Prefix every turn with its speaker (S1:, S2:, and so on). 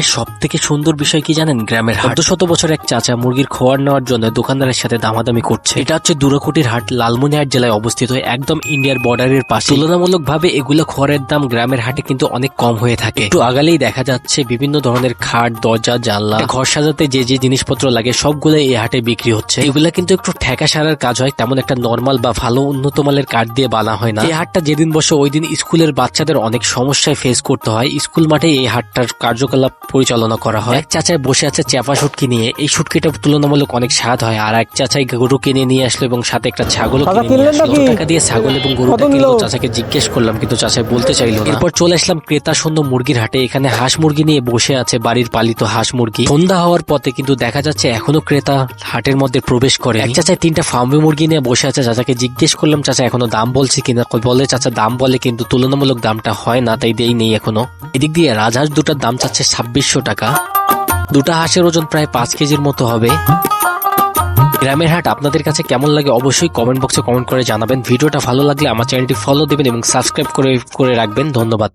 S1: সব থেকে সুন্দর বিষয় কি জানেন? গ্রামের হাট। শত বছর এক চাচা মুরগির খোয়ার নেওয়ার জন্য দোকানদারের সাথে দামাদামি করছে। এটা হচ্ছে দুরাকুটির হাট, লালমনিহাট জেলায় অবস্থিত। একদম ইন্ডিয়ার বর্ডারের পাশে। তুলনামূলক ভাবে এগুলো খড়ের দাম গ্রামের হাটে কিন্তু অনেক কম হয়ে থাকে। একটু আগালেই দেখা যাচ্ছে বিভিন্ন ধরনের খাট, দরজা, জানলা, ঘর সাজাতে যে যে জিনিসপত্র লাগে সবগুলো এই হাটে বিক্রি হচ্ছে। এগুলা কিন্তু একটু ঠেকা সারার কাজ হয়, তেমন একটা নর্মাল বা ভালো উন্নত মানের কাঠ দিয়ে বানা হয় না। এই হাটটা যেদিন বসে ওই দিন স্কুলের বাচ্চাদের অনেক সমস্যায় ফেস করতে হয়। স্কুল মাঠে এই হাটটার কার্যকলাপ পরিচালনা করা হয়। এক চাচায় বসে আছে চেপা শুটকি নিয়ে। এই শুটকিটা তুলনামূলক অনেক স্বাদ হয়। আর এক চাচাই গরু কিনে নিয়ে আসলো এবং সাথে একটা ছাগল? টাকা দিয়ে ছাগল এবং? কিনলো চাচাকে জিজ্ঞেস করলাম কিন্তু চাচাই বলতে চাইলো এরপর চলে আসলাম ক্রেতা শূন্য মুরগির হাটে। এখানে হাঁস মুরগি নিয়ে বসে আছে বাড়ির পালিত হাঁস মুরগি। সন্ধ্যা হওয়ার পথে কিন্তু দেখা যাচ্ছে এখনও ক্রেতা হাটের মধ্যে প্রবেশ করে। এক চাচাই তিনটা ফার্মি মুরগি নিয়ে বসে আছে। চাচাকে জিজ্ঞেস করলাম চাচা এখনও দাম বলছে কিনা? বলে চাচা দাম বলে কিন্তু তুলনামূলক দামটা হয় না তাই দেই নেই এখনও। এদিক দিয়ে রাজহাঁস দুটার দাম চাচ্ছে ছাব্বিশশো টাকা। দুটা হাঁসের ওজন প্রায় পাঁচ কেজির মতো হবে। গ্রামের হাট আপনাদের কাছে কেমন লাগে অবশ্যই কমেন্ট বক্সে কমেন্ট করে জানাবেন। ভিডিওটা ভালো লাগলে আমার চ্যানেলটি ফলো দেবেন এবং সাবস্ক্রাইব করে করে রাখবেন। ধন্যবাদ।